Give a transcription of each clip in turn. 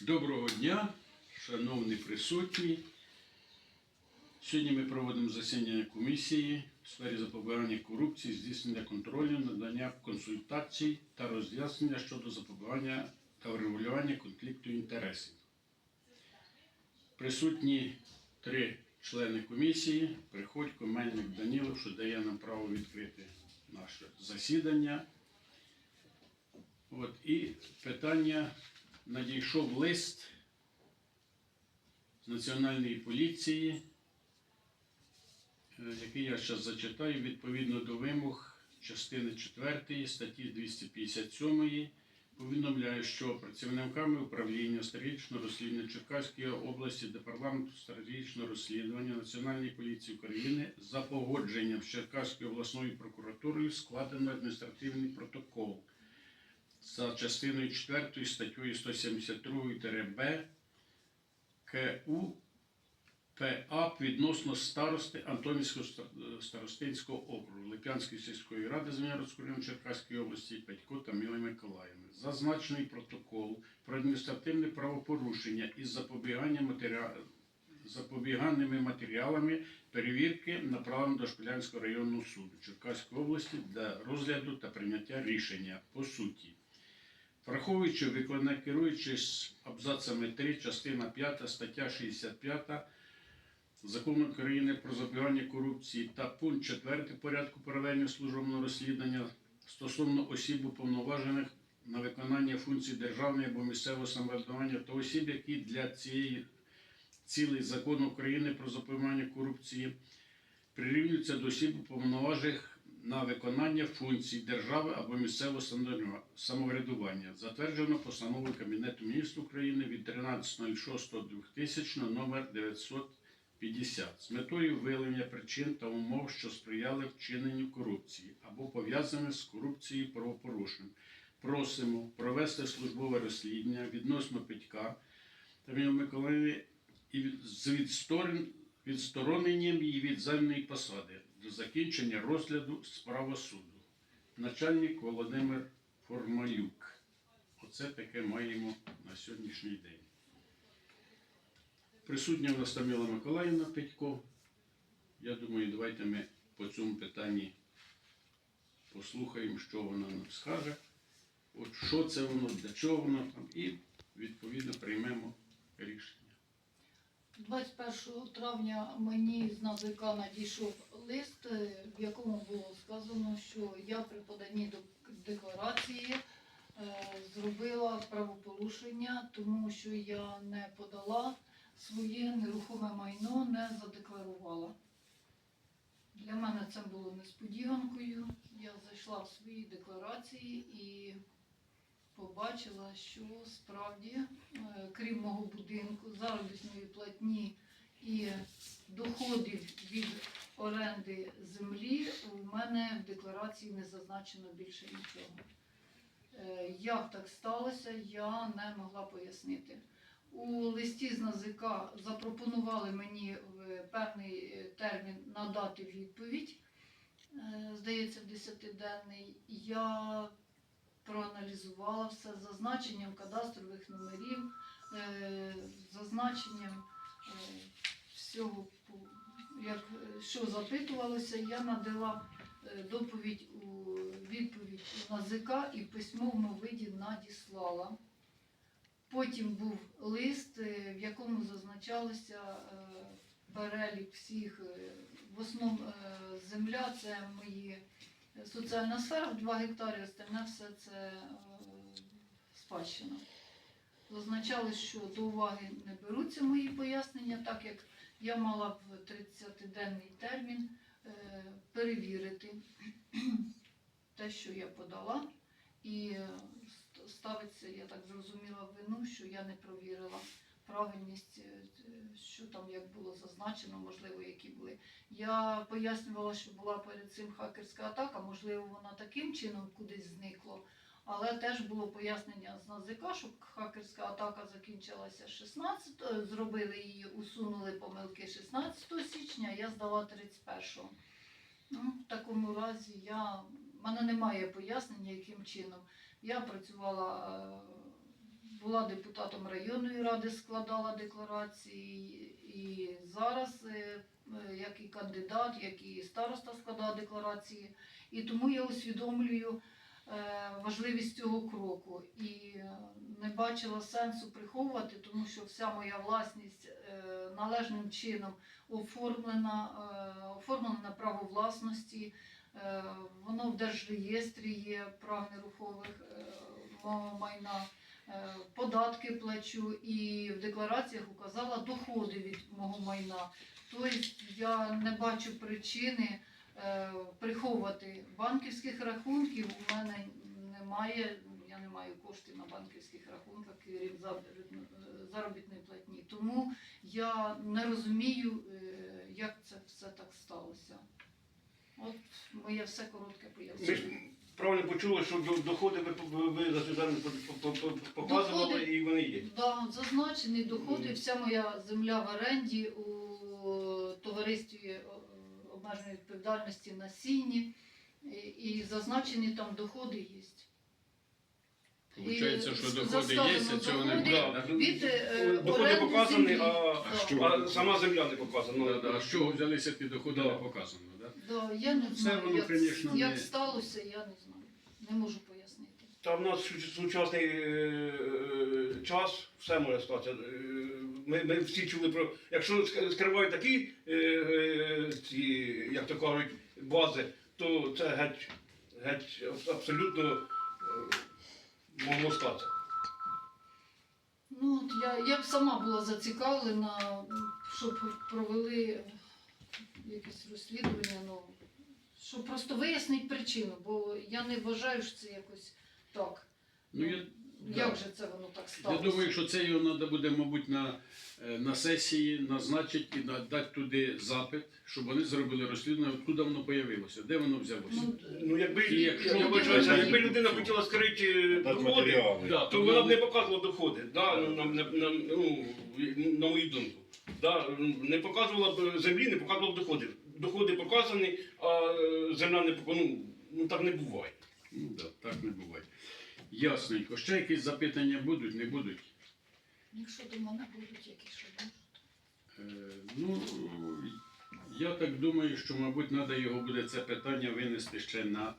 Доброго дня, шановні присутні. Сьогодні ми проводимо засідання комісії в сфері запобігання корупції, здійснення контролю, надання консультацій та роз'яснення щодо запобігання та врегулювання конфлікту інтересів. Присутні три члени комісії. Приходько, Мельник Данілов, що дає нам право відкрити наше засідання. От, і питання надійшов лист з Національної поліції, е, який я зараз зачитаю відповідно до вимог частини 4 статті 257 повідомляю, що працівниками управління стратегічного розслідування Черкаської області Департаменту стратегічного розслідування Національної поліції України за погодженням з Черкаською обласною прокуратурою складено адміністративний протокол за частиною 4 статтею 172-Б КУ ПА відносно старости Антонівського старостинського округу Лип'янської сільської ради Зміярського району Черкаської області Петько та Міли Миколаївни. Зазначений протокол про адміністративне правопорушення із запобігання матеріа... запобіганими матеріалами перевірки направлено до Шпилянського районного суду Черкаської області для розгляду та прийняття рішення по суті. Враховуючи виконання керуючись абзацами 3, частина 5, стаття 65 Закону України про запобігання корупції та пункт 4 порядку проведення службового розслідування стосовно осіб уповноважених на виконання функцій державної або місцевого самоврядування та осіб, які для цієї цілей закону України про запобігання корупції прирівнюються до осіб уповноважених на виконання функцій держави або місцевого самоврядування, затверджено постановою Кабінету міністрів України від 13.06.2000 номер 950 з метою виявлення причин та умов, що сприяли вчиненню корупції або пов'язаних з корупцією правопорушень. Просимо провести службове розслідування відносно Петька та Міла Миколаївни і з відсторон- відстороненням її від займаної посади до закінчення розгляду справи суду. Начальник Володимир Формалюк. Оце таке маємо на сьогоднішній день. Присутня в нас Таміла Миколаївна Петько. Я думаю, давайте ми по цьому питанні послухаємо, що вона нам скаже. От що це воно, для чого воно там, і відповідно приймемо рішення. 21 травня мені з НАЗК надійшов лист, е, в якому було сказано, що я при поданні до декларації е, зробила правопорушення, тому що я не подала своє нерухоме майно, не задекларувала. Для мене це було несподіванкою. Я зайшла в свої декларації і побачила, що справді, е, крім мого будинку, заробітної платні і доходів від оренди землі, у мене в декларації не зазначено більше нічого. Е, Як так сталося, я не могла пояснити. У листі з НАЗК запропонували мені в певний е, термін надати відповідь, здається, в 10-денний. Я проаналізувала все з зазначенням кадастрових номерів, е, з зазначенням е, всього, як, що запитувалося, я надала е, доповідь у відповідь у НАЗК і в письмовому виді надіслала. Потім був лист, в якому зазначалося перелік всіх, в основному земля це мої соціальна сфера в 2 гектари, остальне все це е, спадщина. Зазначали, що до уваги не беруться мої пояснення, так як я мала в 30-денний термін е, перевірити те, що я подала, і е, ставиться, я так зрозуміла, вину, що я не провірила правильність, е, е, що там як було зазначено, можливо, які були. Я пояснювала, що була перед цим хакерська атака, можливо, вона таким чином кудись зникло. Але теж було пояснення з НАЗК, що хакерська атака закінчилася 16, е, зробили її, усунули помилки 16 січня, я здала 31-го. Ну, в такому разі я, в мене немає пояснення, яким чином. Я працювала була депутатом районної ради, складала декларації, і зараз, е, е, як і кандидат, як і староста складала декларації. І тому я усвідомлюю е, важливість цього кроку і не бачила сенсу приховувати, тому що вся моя власність належним чином оформлена, оформлена на право власності. Воно в держреєстрі є прав нерухомих майна. Е, Податки плачу і в деклараціях указала доходи від мого майна. Тобто я не бачу причини е, приховувати банківських рахунків. У мене немає, я не маю коштів на банківських рахунках, крім заробітної- заробітної платні. Тому я не розумію, е, як це все так сталося. От моє все коротке пояснення. Правильно почули, що доходи ви, ви, за по- показували Доходи. і вони є. Да, зазначені доходи, вся моя земля в оренді у товаристві о, обмеженої відповідальності на сіні, і, і зазначені там доходи є. Получається, що доходи є, а цього не доходи буде. Да. Від е, Доходи оренди показані, землі. а, а сама земля не показана. Да, да. А з чого взялися ті доходи, Да. не показано. Да, я не Це знаю, воно, як, конечно, як не- сталося, я не знаю. Не можу пояснити. Та в нас су- сучасний е, е, час, все може статися. Е, Ми, ми всі чули про. Якщо ск- скривають такі е, е, ці, як то кажуть, бази, то це геть, геть абсолютно е, могло статися. Ну, от я, я б сама була зацікавлена, щоб провели якесь розслідування, ну, щоб просто вияснити причину, бо я не вважаю, що це якось так. Ну, я, Як да. же це воно так я думаю, що це його треба буде, мабуть, на, е, на сесії назначити і надати туди запит, щоб вони зробили розслідування, откуда воно появилося, де воно взялося. Ну, Ну, якби, І якщо я людина вибачаюся, якби людина хотіла скрити е, Дати доходи, матеріали. Да, то вона б не показувала доходи, да, ну, на, на, на, ну, на мою думку. Да, не показувала б землі, не показувала б доходи. Доходи показані, а земля не показана. Ну, ну так не буває. Ну да, так не буває. Ясненько. Ще якісь запитання будуть, не будуть? Якщо до мене будуть якісь ще. Е, Ну, я так думаю, що, мабуть, треба його буде це питання винести ще на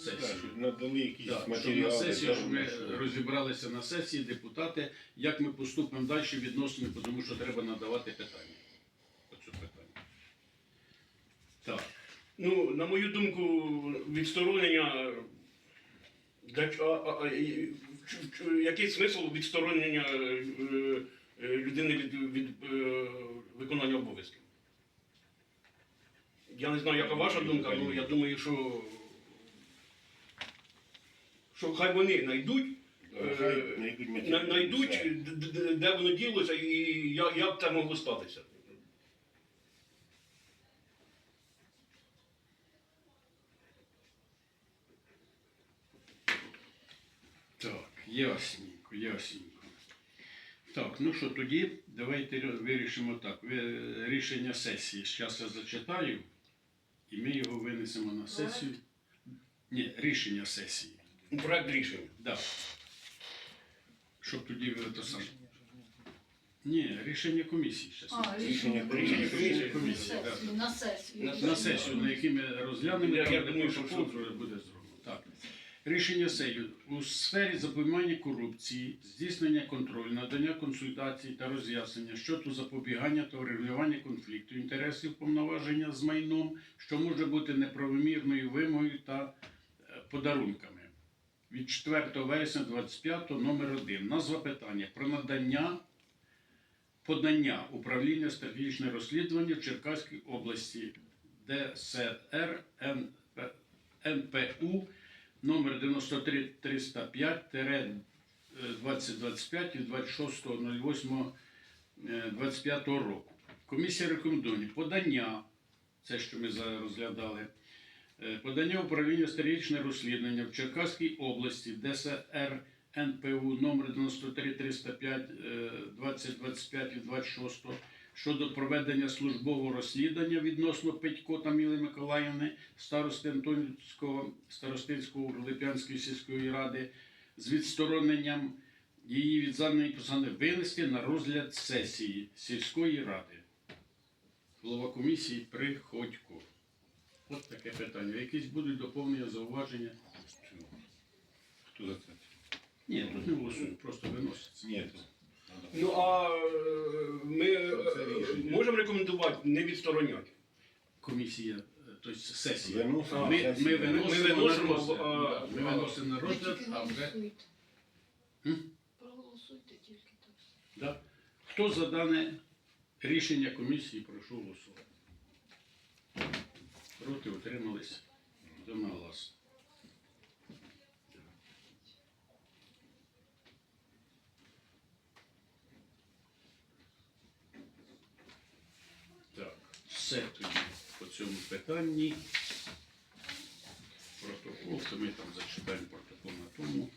сесію. щоб надали якісь Да, щоб матеріали. на сесію, да, щоб ми що- розібралися на сесії, депутати, як ми поступимо далі відносно, тому що треба надавати питання. Оцю питання. Так. Ну, на мою думку, відсторонення. Для, ч- а, а, а, і- ч- ч- який смисл відсторонення е, е, людини від, від е, виконання обов'язків? Я не знаю, яка ваша думка, але я думаю, що, що хай вони знайдуть, е, знайдуть на- матеріали. знайдуть, Все. д- д- де воно ділося і як, як це могло статися. Так, ясненько, ясненько. Так, ну що, тоді давайте вирішимо так. Рішення сесії. Зараз я зачитаю, і ми його винесемо на сесію. Ні, рішення сесії. Проект рішення. Да. Щоб тоді ви це саме. Ні, рішення комісії зараз. А, Рішення рішення комісії. комісії. На сесію, на сесію. На на сесію, на якій ми розглянемо, Я- я думаю, що протокол буде зроблено. Так. Рішення сесії у сфері запобігання корупції, здійснення контролю, надання консультацій та роз'яснення щодо запобігання та врегулювання конфлікту інтересів повноваження з майном, що може бути неправомірною вимогою та е, подарунками. Від 4 вересня 25 номер 1. Назва питання про надання подання управління стратегічне розслідування в Черкаській області ДСР НП, НПУ номер 93305 2025 від 26.08.25 року. Комісія рекомендує подання, це що ми зараз розглядали, е, подання управління стратегічне розслідування в Черкаській області ДСР НПУ номер 93305 е, 2025 від 26 щодо проведення службового розслідування відносно Петько Таміли Миколаївни, старости Антонівського старостинського Лип'янської сільської ради з відстороненням її від заданої посади винести на розгляд сесії сільської ради. Голова комісії Приходько. От таке питання. Якісь будуть доповнення, зауваження? Хто за це? Ні, тут не голосуємо, просто виноситься. Ні, то. Ну а е, ми е, рішення. можемо рекомендувати не відстороняти. Комісія, е, тобто сесія. Виносимо. Ми, ми виносимо, Ми виносимо, на розгляд. а- Да, Ми а- виносимо на розгляд, а вже. голосуйте. М? Проголосуйте тільки так. Да. Хто за дане рішення комісії, прошу голосувати. Проти утримались одноголосно. Так, все тоді по цьому питанні. Протокол, то ми там зачитаємо протокол на тому.